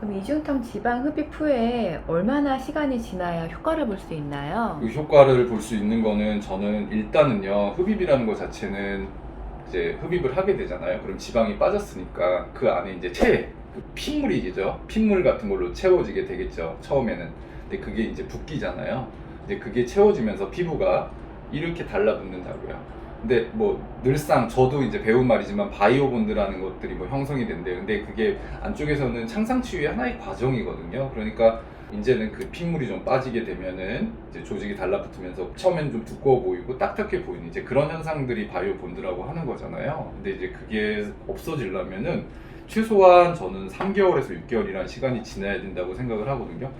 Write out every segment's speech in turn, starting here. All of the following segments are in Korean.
그럼 이중성 지방 흡입 후에 얼마나 시간이 지나야 효과를 볼 수 있나요? 그 효과를 볼 수 있는 거는 저는 일단은요 흡입이라는 것 자체는 이제 흡입을 하게 되잖아요. 그럼 지방이 빠졌으니까 그 안에 이제 체, 그 핏물이죠. 핏물 같은 걸로 채워지게 되겠죠. 처음에는. 근데 그게 이제 붓기잖아요. 이제 그게 채워지면서 피부가 이렇게 달라붙는다고요. 근데 뭐 늘상 저도 이제 배운 말이지만 바이오 본드라는 것들이 뭐 형성이 된대요. 근데 그게 안쪽에서는 창상 치유의 하나의 과정이거든요. 그러니까 이제는 그 핏물이 좀 빠지게 되면은 이제 조직이 달라붙으면서 처음엔 좀 두꺼워 보이고 딱딱해 보이는 이제 그런 현상들이 바이오 본드라고 하는 거잖아요. 근데 이제 그게 없어지려면은 최소한 저는 3개월에서 6개월이라는 시간이 지나야 된다고 생각을 하거든요.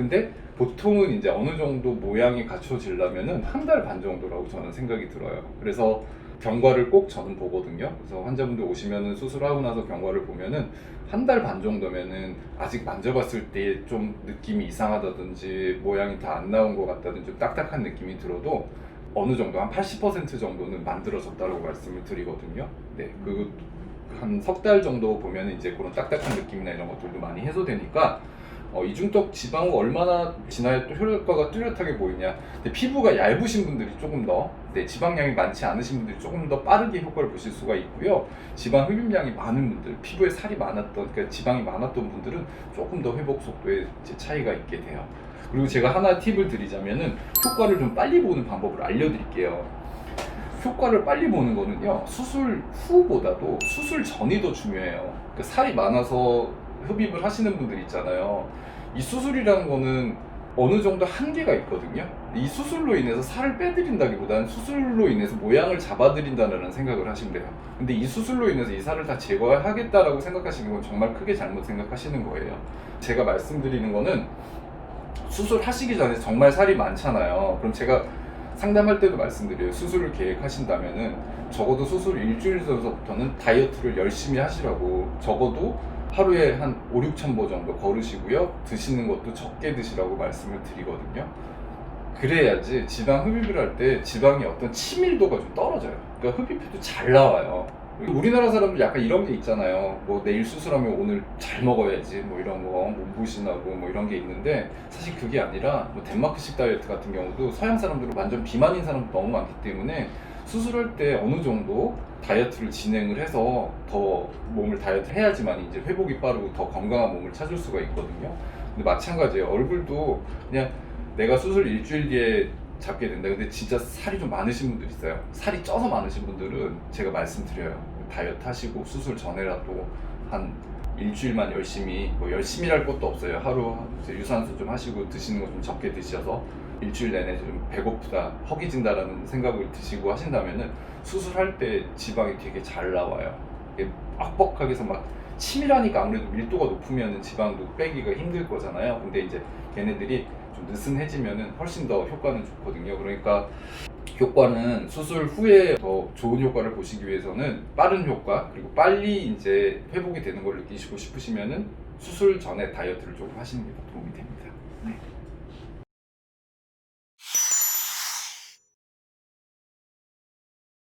근데 보통은 이제 어느 정도 모양이 갖춰지려면은 한 달 반 정도라고 저는 생각이 들어요. 그래서 경과를 꼭 저는 보거든요. 그래서 환자분들 오시면은 수술하고 나서 경과를 보면은 한 달 반 정도면은 아직 만져봤을 때 좀 느낌이 이상하다든지 모양이 다 안 나온 것 같다든지 좀 딱딱한 느낌이 들어도 어느 정도 한 80% 정도는 만들어졌다고 말씀을 드리거든요. 네, 그 한 석 달 정도 보면 이제 그런 딱딱한 느낌이나 이런 것들도 많이 해소되니까 어, 이중턱 지방 후 얼마나 지나야 또 효과가 뚜렷하게 보이냐. 근데 피부가 얇으신 분들이 조금 더, 네, 지방량이 많지 않으신 분들이 조금 더 빠르게 효과를 보실 수가 있고요. 지방 흡입량이 많은 분들, 피부에 살이 많았던, 그러니까 지방이 많았던 분들은 조금 더 회복 속도에 차이가 있게 돼요. 그리고 제가 하나 팁을 드리자면은 효과를 좀 빨리 보는 방법을 알려드릴게요. 효과를 빨리 보는 거는요, 수술 후보다도 수술 전이 더 중요해요. 그 살이 많아서 흡입을 하시는 분들 있잖아요. 이 수술이라는 거는 어느 정도 한계가 있거든요. 이 수술로 인해서 살을 빼드린다기보다는 수술로 인해서 모양을 잡아드린다는 생각을 하시면 돼요. 근데 이 수술로 인해서 이 살을 다 제거하겠다라고 생각하시는 건 정말 크게 잘못 생각하시는 거예요. 제가 말씀드리는 거는 수술하시기 전에 정말 살이 많잖아요. 그럼 제가 상담할 때도 말씀드려요. 수술을 계획하신다면은 적어도 수술 일주일 전서부터는 다이어트를 열심히 하시라고 적어도 하루에 한 5, 6천 보 정도 걸으시고요. 드시는 것도 적게 드시라고 말씀을 드리거든요. 그래야지 지방 흡입을 할 때 지방의 어떤 치밀도가 좀 떨어져요. 그러니까 흡입해도 잘 나와요. 우리나라 사람들 약간 이런 게 있잖아요. 뭐 내일 수술하면 오늘 잘 먹어야지 뭐 이런 거 몸보신하고 뭐 이런 게 있는데 사실 그게 아니라 뭐 덴마크식 다이어트 같은 경우도 서양 사람들은 완전 비만인 사람도 너무 많기 때문에 수술할 때 어느 정도 다이어트를 진행을 해서 더 몸을 다이어트 해야지만 이제 회복이 빠르고 더 건강한 몸을 찾을 수가 있거든요. 근데 마찬가지예요. 얼굴도 그냥 내가 수술 일주일 뒤에 잡게 된다. 근데 진짜 살이 좀 많으신 분들 있어요. 살이 쪄서 많으신 분들은 제가 말씀드려요. 다이어트 하시고 수술 전에라도 한 일주일만 열심히 뭐 열심히랄 것도 없어요. 하루 유산소 좀 하시고 드시는 거 좀 적게 드셔서 일주일 내내 좀 배고프다, 허기진다라는 생각을 드시고 하신다면은 수술할 때 지방이 되게 잘 나와요. 해서 막 치밀하니까 아무래도 밀도가 높으면 지방도 빼기가 힘들 거잖아요. 근데 이제 걔네들이 좀 느슨해지면은 훨씬 더 효과는 좋거든요. 그러니까 효과는 수술 후에 더 좋은 효과를 보시기 위해서는 빠른 효과 그리고 빨리 이제 회복이 되는 걸 느끼시고 싶으시면은 수술 전에 다이어트를 조금 하시는 게 더 도움이 됩니다. 네.